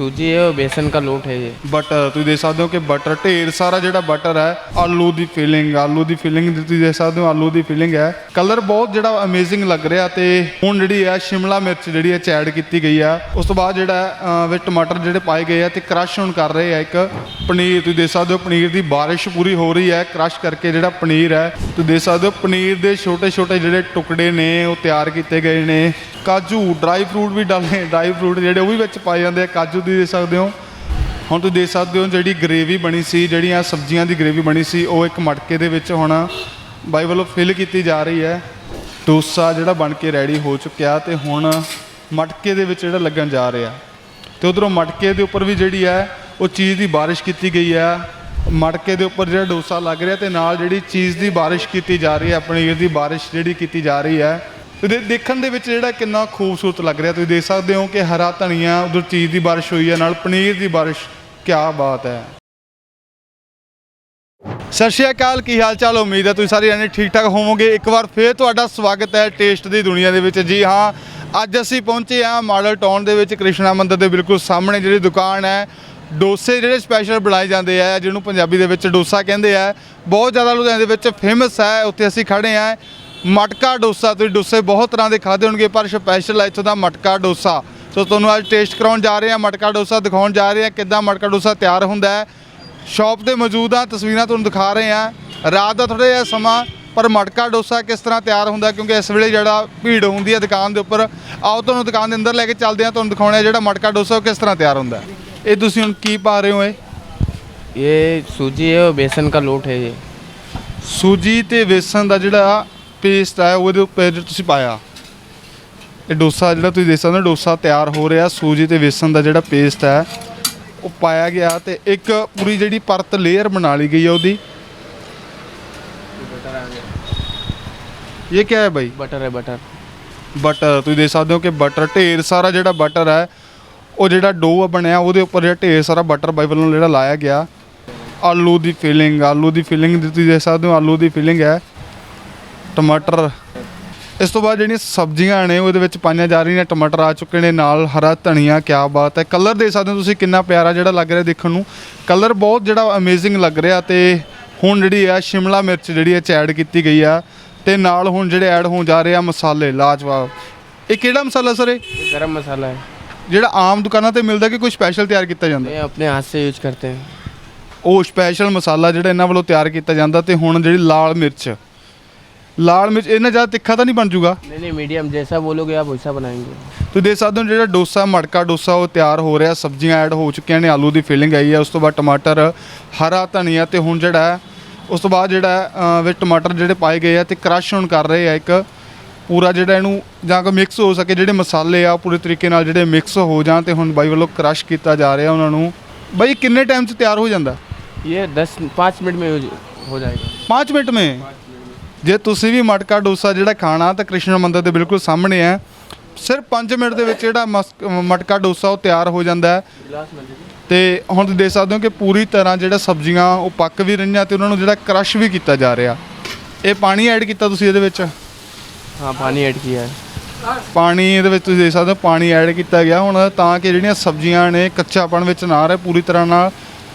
ਸੂਜੀ ਹੈ ਬੇਸਨ ਦਾ ਲੋਟ ਹੈ ਇਹ ਬਟਰ ਤੁਸੀਂ ਦੇਖ ਸਕਦੇ ਹੋ ਕਿ ਬਟਰ ਢੇਰ ਸਾਰਾ ਜਿਹੜਾ ਬਟਰ ਹੈ, ਆਲੂ ਦੀ ਫਿਲਿੰਗ ਆਲੂ ਦੀ ਫਿਲਿੰਗ ਤੁਸੀਂ ਦੇਖ ਸਕਦੇ ਹੋ ਆਲੂ ਦੀ ਫਿਲਿੰਗ ਹੈ। ਕਲਰ ਬਹੁਤ ਜਿਹੜਾ ਅਮੇਜ਼ਿੰਗ ਲੱਗ ਰਿਹਾ ਤੇ ਹੁਣ ਜਿਹੜੀ ਹੈ, ਸ਼ਿਮਲਾ ਮਿਰਚ ਜਿਹੜੀ ਹੈ, ਚੈਡ ਕੀਤੀ ਗਈ ਆ ਉਸ ਤੋਂ ਬਾਅਦ ਜਿਹੜਾ ਵਿੱਚ ਟਮਾਟਰ ਜਿਹੜੇ ਪਾਏ ਗਏ ਆ ਤੇ ਕਰਸ਼ ਹੁਣ ਕਰ ਰਹੇ ਆ ਇੱਕ ਪਨੀਰ। ਤੁਸੀਂ ਦੇਖ ਸਕਦੇ ਹੋ ਪਨੀਰ ਦੀ ਬਾਰਿਸ਼ ਪੂਰੀ ਹੋ ਰਹੀ ਹੈ ਕਰਸ਼ ਕਰਕੇ ਜਿਹੜਾ ਪਨੀਰ ਹੈ। ਤੁਸੀਂ ਦੇਖ ਸਕਦੇ ਹੋ ਪਨੀਰ ਦੇ ਛੋਟੇ ਛੋਟੇ ਜਿਹੜੇ ਟੁਕੜੇ ਨੇ, ਉਹ ਤਿਆਰ ਕੀਤੇ ਗਏ ਨੇ। ਕਾਜੂ ਡਰਾਈ ਫਰੂਟ ਵੀ ਡਾਲੇ ਡਰਾਈ ਫਰੂਟ ਜਿਹੜੇ ਉਹ ਵੀ ਵਿੱਚ ਪਾਏ ਜਾਂਦੇ ਆ। ਕਾਜੂ ਤੁਸੀਂ ਦੇਖ ਸਕਦੇ ਹੋ। ਹੁਣ ਤੁਸੀਂ ਦੇਖ ਸਕਦੇ ਹੋ ਜਿਹੜੀ ਗ੍ਰੇਵੀ ਬਣੀ ਸੀ, ਜਿਹੜੀਆਂ ਸਬਜ਼ੀਆਂ ਦੀ ਗ੍ਰੇਵੀ ਬਣੀ ਸੀ, ਉਹ ਇੱਕ ਮਟਕੇ ਦੇ ਵਿੱਚ ਹੁਣ ਬਾਈ ਵੱਲੋਂ ਫਿਲ ਕੀਤੀ ਜਾ ਰਹੀ ਹੈ। ਡੋਸਾ ਜਿਹੜਾ ਬਣ ਕੇ ਰੈਡੀ ਹੋ ਚੁੱਕਿਆ ਤੇ ਹੁਣ ਮਟਕੇ ਦੇ ਵਿੱਚ ਜਿਹੜਾ ਲੱਗਣ ਜਾ ਰਿਹਾ। ਤੇ ਉਧਰੋਂ ਮਟਕੇ ਦੇ ਉੱਪਰ ਵੀ ਜਿਹੜੀ ਹੈ, ਉਹ ਚੀਜ਼ ਦੀ ਬਾਰਿਸ਼ ਕੀਤੀ ਗਈ ਹੈ। ਮਟਕੇ ਦੇ ਉੱਪਰ ਜਿਹੜਾ ਡੋਸਾ ਲੱਗ ਰਿਹਾ ਤੇ ਨਾਲ ਜਿਹੜੀ ਚੀਜ਼ ਦੀ ਬਾਰਿਸ਼ ਕੀਤੀ ਜਾ ਰਹੀ ਹੈ, ਪਨੀਰ ਦੀ ਬਾਰਿਸ਼ ਜਿਹੜੀ ਕੀਤੀ ਜਾ ਰਹੀ ਹੈ ਤੇ ਦੇਖਣ ਦੇ ਵਿੱਚ ਜਿਹੜਾ ਕਿੰਨਾ ਖੂਬਸੂਰਤ ਲੱਗ ਰਿਹਾ। ਤੁਸੀਂ ਦੇਖ ਸਕਦੇ ਹੋ ਕਿ ਹਰਾ ਧਨੀਆ, ਉਧਰ ਚੀਜ਼ ਦੀ ਬਾਰਿਸ਼ ਹੋਈ ਹੈ, ਨਾਲ ਪਨੀਰ ਦੀ ਬਾਰਿਸ਼। ਕੀ ਬਾਤ ਹੈ। ਸਤਿ ਸ਼੍ਰੀ ਅਕਾਲ, ਕੀ ਹਾਲ ਚਾਲ ਉਮੀਦ ਹੈ ਤੁਸੀਂ ਸਾਰੇ ਜਾਣੇ ਠੀਕ ਠਾਕ ਹੋਵੋਗੇ। ਇੱਕ ਵਾਰ ਫੇਰ ਤੁਹਾਡਾ ਸਵਾਗਤ ਹੈ ਟੇਸਟ ਦੀ ਦੁਨੀਆ ਦੇ ਵਿੱਚ। ਜੀ ਹਾਂ, ਅੱਜ ਅਸੀਂ ਪਹੁੰਚੇ ਹਾਂ ਮਾਡਲ ਟਾਊਨ ਦੇ ਵਿੱਚ ਕ੍ਰਿਸ਼ਨਾ ਮੰਦਿਰ ਦੇ ਬਿਲਕੁਲ ਸਾਹਮਣੇ, ਜਿਹੜੀ ਦੁਕਾਨ ਹੈ। ਡੋਸੇ ਜਿਹੜੇ ਸਪੈਸ਼ਲ ਬਣਾਏ ਜਾਂਦੇ ਆ, ਜਿਹਨੂੰ ਪੰਜਾਬੀ ਦੇ ਵਿੱਚ ਡੋਸਾ ਕਹਿੰਦੇ ਆ। ਬਹੁਤ ਜ਼ਿਆਦਾ ਲੁਧਿਆਣੇ ਦੇ ਵਿੱਚ ਫੇਮਸ ਹੈ, ਉੱਥੇ ਅਸੀਂ ਖੜੇ ਆ ਮਟਕਾ ਡੋਸਾ ਤੁਸੀਂ ਡੋਸੇ ਬਹੁਤ ਤਰ੍ਹਾਂ ਦੇ ਖਾਦੇ ਹੋਣਗੇ ਪਰ ਸਪੈਸ਼ਲ ਹੈ ਇੱਥੋਂ ਦਾ ਮਟਕਾ ਡੋਸਾ ਸੋ ਤੁਹਾਨੂੰ ਅੱਜ ਟੇਸਟ ਕਰਾਉਣ ਜਾ ਰਹੇ ਹਾਂ ਮਟਕਾ ਡੋਸਾ ਦਿਖਾਉਣ ਜਾ ਰਹੇ ਹਾਂ ਕਿੱਦਾਂ ਮਟਕਾ ਡੋਸਾ ਤਿਆਰ ਹੁੰਦਾ ਹੈ ਸ਼ਾਪ ਤੇ ਮੌਜੂਦ ਆ ਤਸਵੀਰਾਂ ਤੁਹਾਨੂੰ ਦਿਖਾ ਰਹੇ ਆ ਰਾਤ ਦਾ ਥੋੜਾ ਜਿਹਾ ਸਮਾਂ ਪਰ ਮਟਕਾ ਡੋਸਾ ਕਿਸ ਤਰ੍ਹਾਂ ਤਿਆਰ ਹੁੰਦਾ ਕਿਉਂਕਿ ਇਸ ਵੇਲੇ ਜਿਹੜਾ ਭੀੜ ਹੁੰਦੀ ਹੈ ਦੁਕਾਨ ਦੇ ਉੱਪਰ ਆਓ ਤੁਹਾਨੂੰ ਦੁਕਾਨ ਦੇ ਅੰਦਰ ਲੈ ਕੇ ਚੱਲਦੇ ਆ ਤੁਹਾਨੂੰ ਦਿਖਾਉਣਾ ਜਿਹੜਾ ਮਟਕਾ ਡੋਸਾ ਉਹ ਕਿਸ ਤਰ੍ਹਾਂ ਤਿਆਰ ਹੁੰਦਾ ਇਹ ਤੁਸੀਂ ਹੁਣ ਕੀ ਪਾ ਰਹੇ ਹੋ ਇਹ ये सूजी है और बेसन का लोट है ये ਸੂਜੀ ਤੇ ਵੇਸਣ ਦਾ ਜਿਹੜਾ ਪੇਸਟ ਹੈ ਉਹਦੇ ਉੱਪਰ ਤੁਸੀਂ ਪਾਇਆ। ਇਹ ਡੋਸਾ ਜਿਹੜਾ ਤੁਸੀਂ ਦੇਖ ਸਕਦੇ ਹੋ ਡੋਸਾ ਤਿਆਰ ਹੋ ਰਿਹਾ। ਸੂਜੀ ਤੇ ਵੇਸਣ ਦਾ ਜਿਹੜਾ ਪੇਸਟ ਹੈ ਉਹ ਪਾਇਆ ਗਿਆ ਤੇ ਇੱਕ ਪੂਰੀ ਜਿਹੜੀ ਪਰਤ ਲੇਅਰ ਬਣਾ ਲਈ ਗਈ ਹੈ ਉਹਦੀ। ਇਹ ਕੀ ਹੈ ਭਾਈ ਬਟਰ ਹੈ ਬਟਰ ਬਟਰ ਤੁਸੀਂ ਦੇਖ ਸਕਦੇ ਹੋ ਕਿ ਬਟਰ ਢੇਰ ਸਾਰਾ ਜਿਹੜਾ ਬਟਰ ਹੈ ਉਹ ਜਿਹੜਾ ਡੋ ਬਣਿਆ ਉਹਦੇ ਉੱਪਰ ਜਿਹੜਾ ਢੇਰ ਸਾਰਾ ਬਟਰ ਬਾਈ ਵੱਲੋਂ ਜਿਹੜਾ ਲਾਇਆ ਗਿਆ। ਆਲੂ ਦੀ ਫਿਲਿੰਗ ਆਲੂ ਦੀ ਫਿਲਿੰਗ ਤੁਸੀਂ ਦੇਖ ਸਕਦੇ ਹੋ ਆਲੂ ਦੀ ਫਿਲਿੰਗ ਹੈ। ਟਮਾਟਰ ਇਸ ਤੋਂ ਬਾਅਦ ਜਿਹੜੀਆਂ ਸਬਜ਼ੀਆਂ ਨੇ ਉਹਦੇ ਵਿੱਚ ਪਾਈਆਂ ਜਾ ਰਹੀਆਂ ਨੇ ਟਮਾਟਰ ਆ ਚੁੱਕੇ ਨੇ ਨਾਲ ਹਰਾ ਧਨੀਆ ਕਿਆ ਬਾਤ ਹੈ ਕਲਰ ਦੇ ਸਕਦੇ ਹੋ ਤੁਸੀਂ ਕਿੰਨਾ ਪਿਆਰਾ ਜਿਹੜਾ ਲੱਗ ਰਿਹਾ ਦੇਖਣ ਨੂੰ ਕਲਰ ਬਹੁਤ ਜਿਹੜਾ ਅਮੇਜ਼ਿੰਗ ਲੱਗ ਰਿਹਾ ਤੇ ਹੁਣ ਜਿਹੜੀ ਆ ਸ਼ਿਮਲਾ ਮਿਰਚ ਜਿਹੜੀ ਹੈ ਐਡ ਕੀਤੀ ਗਈ ਆ ਤੇ ਨਾਲ ਹੁਣ ਜਿਹੜੇ ਐਡ ਹੋਣ ਜਾ ਰਹੇ ਆ ਮਸਾਲੇ ਲਾਜਵਾਬ ਇਹ ਕਿਹੜਾ ਮਸਾਲਾ ਸਰ ਇਹ ये गरम मसाला है ਜਿਹੜਾ ਆਮ ਦੁਕਾਨਾਂ ਤੇ ਮਿਲਦਾ ਕਿ ਕੋਈ ਸਪੈਸ਼ਲ ਤਿਆਰ ਕੀਤਾ ਜਾਂਦਾ ये अपने हाथ से यूज करते हैं ਉਹ ਸਪੈਸ਼ਲ ਮਸਾਲਾ ਜਿਹੜਾ ਇਹਨਾਂ ਵੱਲੋਂ ਤਿਆਰ ਕੀਤਾ ਜਾਂਦਾ ਤੇ ਹੁਣ ਜਿਹੜੀ ਲਾਲ ਮਿਰਚ ਲਾਲ ਮਿਰਚ ਇਹਨਾਂ ਜ਼ਿਆਦਾ ਤਿੱਖਾ ਤਾਂ ਨਹੀਂ ਬਣ ਜੂਗਾ नहीं नहीं मीडियम जैसा बोलोगे आप वैसा बनाएंगे ਤੁਸੀਂ ਦੇਖ ਸਕਦੇ ਹੋ ਜਿਹੜਾ ਡੋਸਾ ਮਟਕਾ ਡੋਸਾ ਉਹ ਤਿਆਰ ਹੋ ਰਿਹਾ ਸਬਜ਼ੀਆਂ ਐਡ ਹੋ ਚੁੱਕੀਆਂ ਨੇ ਆਲੂ ਦੀ ਫਿਲਿੰਗ ਆਈ ਹੈ ਉਸ ਤੋਂ ਬਾਅਦ ਟਮਾਟਰ ਹਰਾ ਧਨੀਆ ਤੇ ਹੁਣ ਜਿਹੜਾ ਹੈ, ਉਸ ਤੋਂ ਬਾਅਦ ਜਿਹੜਾ ਹੈ, ਅਹ, ਵਿੱਚ ਟਮਾਟਰ ਜਿਹੜੇ ਪਾਏ ਗਏ ਆ ਤੇ ਕ੍ਰਸ਼ ਹੁਣ ਕਰ ਰਹੇ ਆ ਇੱਕ ਪੂਰਾ ਜਿਹੜਾ ਇਹਨੂੰ ਜਾਂ ਕੋ ਮਿਕਸ ਹੋ ਸਕੇ ਜਿਹੜੇ ਮਸਾਲੇ ਆ ਪੂਰੇ ਤਰੀਕੇ ਨਾਲ ਜਿਹੜੇ ਮਿਕਸ ਹੋ ਜਾਣ ਤੇ ਹੁਣ ਬਾਈ ਵੱਲੋਂ ਕ੍ਰਸ਼ ਕੀਤਾ ਜਾ ਰਿਹਾ ਉਹਨਾਂ ਨੂੰ ਬਾਈ ਕਿੰਨੇ ਟਾਈਮ 'ਚ ਤਿਆਰ ਹੋ ਜਾਂਦਾ ये दस पाँच मिनट में यूज- हो जाएगा 5 ਮਿੰਟ ਮੇ ਜੇ ਤੁਸੀਂ ਵੀ ਮਟਕਾ ਡੋਸਾ ਜਿਹੜਾ ਖਾਣਾ ਤਾਂ ਕ੍ਰਿਸ਼ਨ ਮੰਦਰ ਦੇ ਬਿਲਕੁਲ ਸਾਹਮਣੇ ਹੈ। ਸਿਰਫ 5 ਮਿੰਟ ਦੇ ਵਿੱਚ ਜਿਹੜਾ ਮਟਕਾ ਡੋਸਾ ਉਹ ਤਿਆਰ ਹੋ ਜਾਂਦਾ ਹੈ। ਤੇ ਹੁਣ ਤੁਸੀਂ ਦੇਖ ਸਕਦੇ ਹੋ ਕਿ ਪੂਰੀ ਤਰ੍ਹਾਂ ਜਿਹੜਾ ਸਬਜ਼ੀਆਂ ਉਹ ਪੱਕ ਵੀ ਰਹੀਆਂ ਤੇ ਉਹਨਾਂ ਨੂੰ ਜਿਹੜਾ ਕਰਸ਼ ਵੀ ਕੀਤਾ ਜਾ ਰਿਹਾ। ਇਹ ਪਾਣੀ ਐਡ ਕੀਤਾ ਤੁਸੀਂ ਇਹਦੇ ਵਿੱਚ? ਹਾਂ ਪਾਣੀ ਐਡ ਕੀਤਾ ਹੈ। ਪਾਣੀ ਇਹਦੇ ਵਿੱਚ ਤੁਸੀਂ ਦੇਖ ਸਕਦੇ ਹੋ ਪਾਣੀ ਐਡ ਕੀਤਾ ਗਿਆ। ਹੁਣ ਤਾਂ ਕਿ ਜਿਹੜੀਆਂ ਸਬਜ਼ੀਆਂ ਨੇ ਕੱਚਾਪਣ ਵਿੱਚ ਨਾ ਰਹੇ ਪੂਰੀ ਤਰ੍ਹਾਂ ਨਾਲ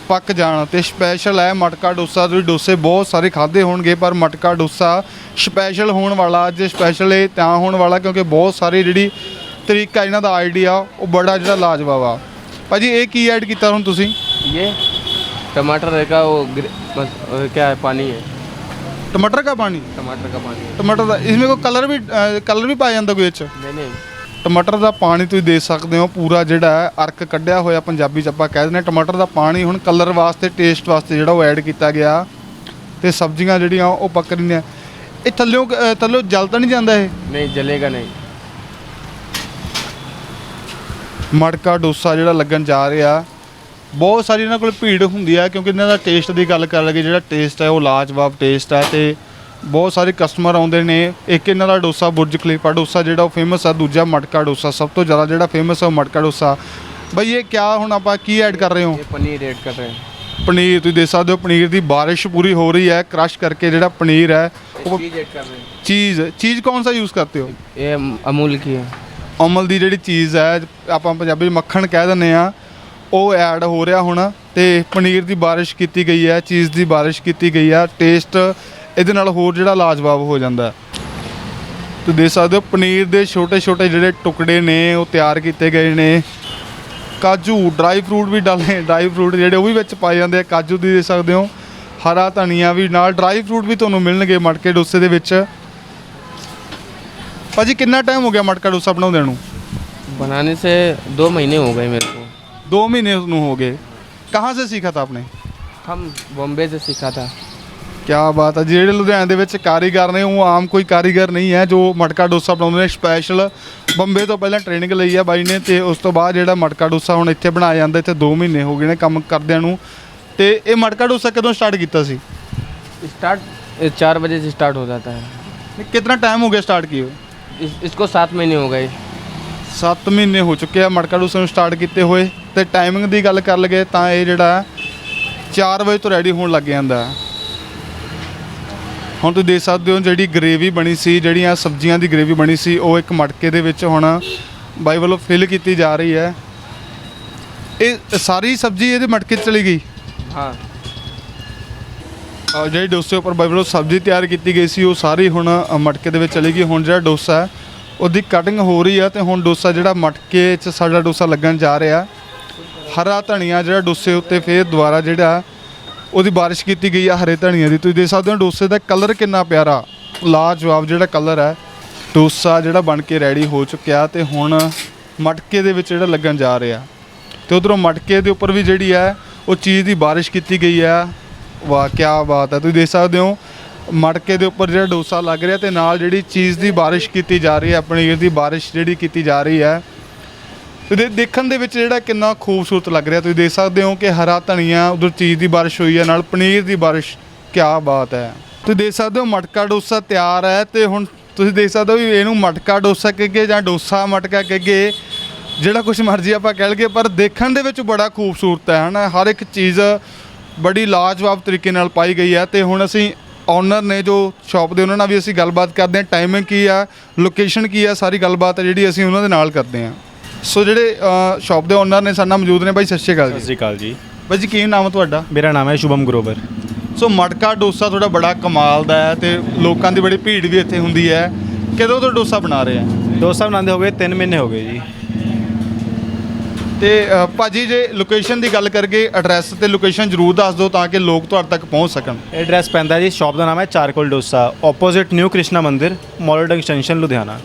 ਪੱਕ ਜਾਣ ਤੇ ਸਪੈਸ਼ਲ ਹੈ ਮਟਕਾ ਡੋਸਾ ਤੁਸੀਂ ਡੋਸੇ ਬਹੁਤ ਸਾਰੇ ਖਾਦੇ ਹੋਣਗੇ ਪਰ ਮਟਕਾ ਡੋਸਾ ਸਪੈਸ਼ਲ ਹੋਣ ਵਾਲਾ ਅੱਜ ਸਪੈਸ਼ਲ ਇਹ ਤਾਂ ਹੋਣ ਵਾਲਾ ਕਿਉਂਕਿ ਬਹੁਤ ਸਾਰੇ ਜਿਹੜੀ ਤਰੀਕਾ ਇਹਨਾਂ ਦਾ ਆਈਡੀਆ ਉਹ ਬੜਾ ਜਿਹੜਾ ਲਾਜਵਾਬ ਆ ਭਾਜੀ ਇਹ ਕੀ ਐਡ ਕੀਤਾ ਹੁਣ ਤੁਸੀਂ ये टमाटर का वो ग्रे- मस- अ, क्या है पानी है ਟਮਾਟਰ ਦਾ ਪਾਣੀ टमाटर का पानी है ਟਮਾਟਰ ਦਾ ਇਸਮੇ ਕੋਈ ਕਲਰ ਵੀ ਕਲਰ ਵੀ ਪਾਇਆ ਜਾਂਦਾ ਕੋਈ ਇਹ ਚ नहीं नहीं ਟਮਾਟਰ ਦਾ ਪਾਣੀ ਤੁਸੀਂ ਦੇਖ ਸਕਦੇ ਹੋ ਪੂਰਾ ਜਿਹੜਾ ਅਰਕ ਕੱਢਿਆ ਹੋਇਆ ਪੰਜਾਬੀ ਚ ਆਪਾਂ ਕਹਿ ਦਿੰਦੇ ਟਮਾਟਰ ਦਾ ਪਾਣੀ ਹੁਣ ਕਲਰ ਵਾਸਤੇ ਟੇਸਟ ਵਾਸਤੇ ਜਿਹੜਾ ਉਹ ਐਡ ਕੀਤਾ ਗਿਆ ਤੇ ਸਬਜ਼ੀਆਂ ਜਿਹੜੀਆਂ ਉਹ ਪੱਕ ਰਹੀਆਂ। ਇਹ ਥੱਲਿਓਂ ਥੱਲਿਓਂ ਜਲ ਤਾਂ ਨਹੀਂ ਜਾਂਦਾ ਇਹ? ਨਹੀਂ ਜਲੇਗਾ ਨਹੀਂ। ਮੜਕਾ ਡੋਸਾ ਜਿਹੜਾ ਲੱਗਣ ਜਾ ਰਿਹਾ ਬਹੁਤ ਸਾਰੀ ਇਹਨਾਂ ਕੋਲ ਭੀੜ ਹੁੰਦੀ ਆ ਕਿਉਂਕਿ ਇਹਨਾਂ ਦਾ ਟੇਸਟ ਦੀ ਗੱਲ ਕਰ ਲਗੇ ਜਿਹੜਾ ਟੇਸਟ ਹੈ ਉਹ ਲਾਜਵਾਬ ਟੇਸਟ ਹੈ ਤੇ ਬਹੁਤ ਸਾਰੇ ਕਸਟਮਰ ਆਉਂਦੇ ਨੇ ਇੱਕ ਇਹਨਾਂ ਦਾ ਡੋਸਾ ਬੁਰਜ ਖਲੀਫਾ ਡੋਸਾ ਜਿਹੜਾ ਉਹ ਫੇਮਸ ਆ ਦੂਜਾ ਮਟਕਾ ਡੋਸਾ ਸਭ ਤੋਂ ਜ਼ਿਆਦਾ ਜਿਹੜਾ ਫੇਮਸ ਹੈ ਉਹ ਮਟਕਾ ਡੋਸਾ ਬਈ ਇਹ ਕਿਆ ਹੁਣ ਆਪਾਂ ਕੀ ਐਡ ਕਰ ਰਹੇ ਹੋ ये पनीर ऐड कर रहे हैं ਪਨੀਰ ਤੁਸੀਂ ਦੇਖ ਸਕਦੇ ਹੋ ਪਨੀਰ ਦੀ ਬਾਰਿਸ਼ ਪੂਰੀ ਹੋ ਰਹੀ ਹੈ ਕ੍ਰਸ਼ ਕਰਕੇ ਜਿਹੜਾ ਪਨੀਰ ਹੈ ਉਹ चीज़ ऐड कर रहे हैं ਚੀਜ਼ ਚੀਜ਼ ਕੌਣ ਸਾ ਯੂਜ਼ ਕਰਤੇ ਹੋ ये अमूल की है ਅਮਲ ਦੀ ਜਿਹੜੀ ਚੀਜ਼ ਹੈ ਆਪਾਂ ਪੰਜਾਬੀ 'ਚ ਮੱਖਣ ਕਹਿ ਦਿੰਦੇ ਆ ਉਹ ਐਡ ਹੋ ਰਿਹਾ ਹੁਣ ਤੇ ਪਨੀਰ ਦੀ ਬਾਰਿਸ਼ ਕੀਤੀ ਗਈ ਹੈ ਚੀਜ਼ ਦੀ ਬਾਰਿਸ਼ ਕੀਤੀ ਗਈ ਹੈ ਟੇਸਟ ਇਹਦੇ ਨਾਲ ਹੋਰ ਜਿਹੜਾ ਲਾਜਵਾਬ ਹੋ ਜਾਂਦਾ ਹੈ ਤੁਸੀਂ ਦੇਖ ਸਕਦੇ ਹੋ ਪਨੀਰ ਦੇ ਛੋਟੇ ਛੋਟੇ ਜਿਹੜੇ ਟੁਕੜੇ ਨੇ ਉਹ ਤਿਆਰ ਕੀਤੇ ਗਏ ਨੇ ਕਾਜੂ ਡਰਾਈ ਫਰੂਟ ਵੀ ਡਾਲੇ ਡਰਾਈ ਫਰੂਟ ਜਿਹੜੇ ਉਹ ਵੀ ਵਿੱਚ ਪਾਏ ਜਾਂਦੇ ਆ ਕਾਜੂ ਦੀ ਦੇਖ ਸਕਦੇ ਹੋ ਹਰਾ ਧਨੀਆ ਵੀ ਨਾਲ ਡਰਾਈ ਫਰੂਟ ਵੀ ਤੁਹਾਨੂੰ ਮਿਲਣਗੇ ਮਟਕੇ ਡੋਸੇ ਦੇ ਵਿੱਚ ਭਾਜੀ ਕਿੰਨਾ ਟਾਈਮ ਹੋ ਗਿਆ ਮਟਕਾ ਡੋਸਾ ਬਣਾਉਂਦੇ ਨੂੰ बनाने से दो महीने हो गए मेरे को 2 ਮਹੀਨੇ ਨੂੰ ਹੋ ਗਏ ਕਹਾਂ ਸੇ ਸਿੱਖਾ ਤਾ ਆਪਨੇ हम बॉम्बे से सीखा था ਕਿਆ ਬਾਤ ਹੈ ਜਿਹੜੇ ਲੁਧਿਆਣੇ ਦੇ ਵਿੱਚ ਕਾਰੀਗਰ ਨੇ ਉਹ ਆਮ ਕੋਈ ਕਾਰੀਗਰ ਨਹੀਂ ਹੈ ਜੋ ਮਟਕਾ ਡੋਸਾ ਬਣਾਉਂਦੇ ਨੇ ਸਪੈਸ਼ਲ ਬੰਬੇ ਤੋਂ ਪਹਿਲਾਂ ਟ੍ਰੇਨਿੰਗ ਲਈ ਹੈ ਬਾਈ ਨੇ ਤੇ ਉਸ ਤੋਂ ਬਾਅਦ ਜਿਹੜਾ ਮਟਕਾ ਡੋਸਾ ਹੁਣ ਇੱਥੇ ਬਣਾਇਆ ਜਾਂਦਾ ਇੱਥੇ 2 ਮਹੀਨੇ ਹੋ ਗਏ ਨੇ ਕੰਮ ਕਰਦਿਆਂ ਨੂੰ ਤੇ ਇਹ ਮਟਕਾ ਡੋਸਾ ਕਦੋਂ ਸਟਾਰਟ ਕੀਤਾ ਸੀ स्टार्ट चार बजे से स्टार्ट हो जाता है ਕਿੰਨਾ ਟਾਈਮ ਹੋ ਗਿਆ ਸਟਾਰਟ ਕੀਏ इस, इसको सात महीने हो गए 7 ਮਹੀਨੇ ਹੋ ਚੁੱਕੇ ਆ ਮਟਕਾ ਡੋਸਾ ਨੂੰ ਸਟਾਰਟ ਕੀਤੇ ਹੋਏ ਤੇ ਟਾਈਮਿੰਗ ਦੀ ਗੱਲ ਕਰ ਲਗੇ ਤਾਂ ਇਹ ਜਿਹੜਾ 4 ਵਜੇ ਤੋਂ ਰੈਡੀ ਹੋਣ ਲੱਗ ਜਾਂਦਾ ਹੈ। ਹੁਣ ਤੁਸੀਂ ਦੇਖ ਸਕਦੇ ਹੋ ਜਿਹੜੀ ਗ੍ਰੇਵੀ ਬਣੀ ਸੀ ਜਿਹੜੀਆਂ ਸਬਜ਼ੀਆਂ ਦੀ ਗ੍ਰੇਵੀ ਬਣੀ ਸੀ ਉਹ ਇੱਕ ਮਟਕੇ ਦੇ ਵਿੱਚ ਹੁਣ ਬਾਈ ਵੱਲੋਂ ਫਿਲ ਕੀਤੀ ਜਾ ਰਹੀ ਹੈ। ਇਹ ਸਾਰੀ ਸਬਜ਼ੀ ਇਹਦੇ ਮਟਕੇ 'ਚ ਚਲੀ ਗਈ? ਅਹ ਜਿਹੜੀ ਡੋਸੇ ਉੱਪਰ ਬਾਈ ਵੱਲੋਂ ਸਬਜ਼ੀ ਤਿਆਰ ਕੀਤੀ ਗਈ ਸੀ ਉਹ ਸਾਰੀ ਹੁਣ ਮਟਕੇ ਦੇ ਵਿੱਚ ਚਲੀ ਗਈ। ਹੁਣ ਜਿਹੜਾ ਡੋਸਾ ਹੈ ਉਹਦੀ ਕਟਿੰਗ ਹੋ ਰਹੀ ਆ ਤੇ ਹੁਣ ਡੋਸਾ ਜਿਹੜਾ ਮਟਕੇ 'ਚ ਸਾਡਾ ਡੋਸਾ ਲੱਗਣ ਜਾ ਰਿਹਾ। ਹਰਾ ਧਨੀਆ ਜਿਹੜਾ ਡੋਸੇ ਉੱਤੇ ਫੇਰ ਦੁਬਾਰਾ ਜਿਹੜਾ ਉਹਦੀ ਬਾਰਿਸ਼ ਕੀਤੀ ਗਈ ਆ ਹਰੇ ਧਨੀਆ ਦੀ। ਤੁਸੀਂ ਦੇਖ ਸਕਦੇ ਹੋ ਡੋਸੇ ਦਾ ਕਲਰ ਕਿੰਨਾ ਪਿਆਰਾ, ਲਾਜਵਾਬ ਜਿਹੜਾ ਕਲਰ ਹੈ। ਡੋਸਾ ਜਿਹੜਾ ਬਣ ਕੇ ਰੈਡੀ ਹੋ ਚੁੱਕਿਆ ਤੇ ਹੁਣ ਮਟਕੇ ਦੇ ਵਿੱਚ ਜਿਹੜਾ ਲੱਗਣ ਜਾ ਰਿਹਾ। ਤੇ ਉਧਰੋਂ ਮਟਕੇ ਦੇ ਉੱਪਰ ਵੀ ਜਿਹੜੀ ਹੈ, ਉਹ ਚੀਜ਼ ਦੀ ਬਾਰਿਸ਼ ਕੀਤੀ ਗਈ ਹੈ। ਵਾਹ ਕੀ ਬਾਤ ਹੈ। ਤੁਸੀਂ ਦੇਖ ਸਕਦੇ ਹੋ, ਮਟਕੇ ਦੇ ਉੱਪਰ ਜਿਹੜਾ ਡੋਸਾ ਲੱਗ ਰਿਹਾ ਤੇ ਨਾਲ ਜਿਹੜੀ ਚੀਜ਼ ਦੀ ਬਾਰਿਸ਼ ਕੀਤੀ ਜਾ ਰਹੀ ਹੈ ਆਪਣੀ ਦੀ ਬਾਰਿਸ਼ ਜਿਹੜੀ ਕੀਤੀ ਜਾ ਰਹੀ ਹੈ ਤੇ ਦੇ- ਦੇਖਣ ਦੇ ਵਿੱਚ ਜਿਹੜਾ ਕਿੰਨਾ ਖੂਬਸੂਰਤ ਲੱਗ ਰਿਹਾ, ਤੁਸੀਂ ਦੇਖ ਸਕਦੇ ਹੋ ਕਿ ਹਰਾ ਧਨੀਆ, ਉਧਰ ਚੀਜ਼ ਦੀ ਬਾਰਿਸ਼ ਹੋਈ ਹੈ ਨਾਲ ਪਨੀਰ ਦੀ ਬਾਰਿਸ਼ ਕੀ ਬਾਤ ਹੈ। ਤੁਸੀਂ ਦੇਖ ਸਕਦੇ ਹੋ ਮਟਕਾ ਡੋਸਾ ਤਿਆਰ ਹੈ ਤੇ ਹੁਣ ਤੁਸੀਂ ਦੇਖ ਸਕਦੇ ਹੋ ਵੀ ਇਹਨੂੰ ਮਟਕਾ ਡੋਸਾ ਕਹਗੇ ਜਾਂ ਡੋਸਾ ਮਟਕਾ ਕਹਗੇ ਜਿਹੜਾ ਕੁਝ ਮਰਜ਼ੀ ਆਪਾਂ ਕਹਿ ਲਈਏ, ਪਰ ਦੇਖਣ ਦੇ ਵਿੱਚ ਬੜਾ ਖੂਬਸੂਰਤ ਹੈ, ਹਨਾ। ਹਰ ਇੱਕ ਚੀਜ਼ ਬੜੀ ਲਾਜਵਾਬ ਤਰੀਕੇ ਨਾਲ ਪਾਈ ਗਈ ਹੈ ਤੇ ਹੁਣ ਅਸੀਂ ਓਨਰ ਨੇ ਜੋ ਸ਼ਾਪ ਦੇ ਉਹਨਾਂ ਨਾਲ ਵੀ ਅਸੀਂ ਗੱਲਬਾਤ ਕਰਦੇ ਹਾਂ ਟਾਈਮਿੰਗ ਕੀ ਆ ਲੋਕੇਸ਼ਨ ਕੀ ਆ ਸਾਰੀ ਗੱਲਬਾਤ ਹੈ ਜਿਹੜੀ ਅਸੀਂ ਉਹਨਾਂ ਦੇ ਨਾਲ ਕਰਦੇ ਹਾਂ। ਸੋ ਜਿਹੜੇ ਸ਼ਾਪ ਦੇ ਓਨਰ ਨੇ ਸਾਡੇ ਨਾਲ ਮੌਜੂਦ ਨੇ ਬਾਈ ਸਤਿ ਸ਼੍ਰੀ ਅਕਾਲ ਸਤਿ ਜੀ ਸ਼੍ਰੀ ਅਕਾਲ ਜੀ। ਬਾਈ ਜੀ ਕੀ ਨਾਮ ਹੈ ਤੁਹਾਡਾ? ਮੇਰਾ ਨਾਮ ਹੈ ਸ਼ੁਭਮ ਗਰੋਵਰ। ਸੋ ਮਟਕਾ ਡੋਸਾ ਤੁਹਾਡਾ ਬੜਾ ਕਮਾਲ ਦਾ ਹੈ ਤੇ ਲੋਕਾਂ ਦੀ ਬੜੀ ਭੀੜ ਵੀ ਇੱਥੇ ਹੁੰਦੀ ਹੈ। ਕਦੋਂ ਤੋਂ ਡੋਸਾ ਬਣਾ ਰਹੇ ਆ? ਡੋਸਾ ਬਣਾਉਂਦੇ ਹੋ ਗਏ 3 ਮਹੀਨੇ ਹੋ ਗਏ ਜੀ। ਤੇ ਅ, ਭਾਜੀ ਜੇ ਲੋਕੇਸ਼ਨ ਦੀ ਗੱਲ ਕਰਗੇ ਐਡਰੈਸ ਤੇ ਲੋਕੇਸ਼ਨ ਜ਼ਰੂਰ ਦੱਸ ਦਿਓ ਤਾਂ ਕਿ ਲੋਕ ਤੁਹਾਡੇ ਤੱਕ ਪਹੁੰਚ ਸਕਣ। ਐਡਰੈਸ ਪੈਂਦਾ ਜੀ ਸ਼ਾਪ ਦਾ ਨਾਮ ਹੈ charcoal dosa opposite new Krishna Mandir mould extension Ludhiana.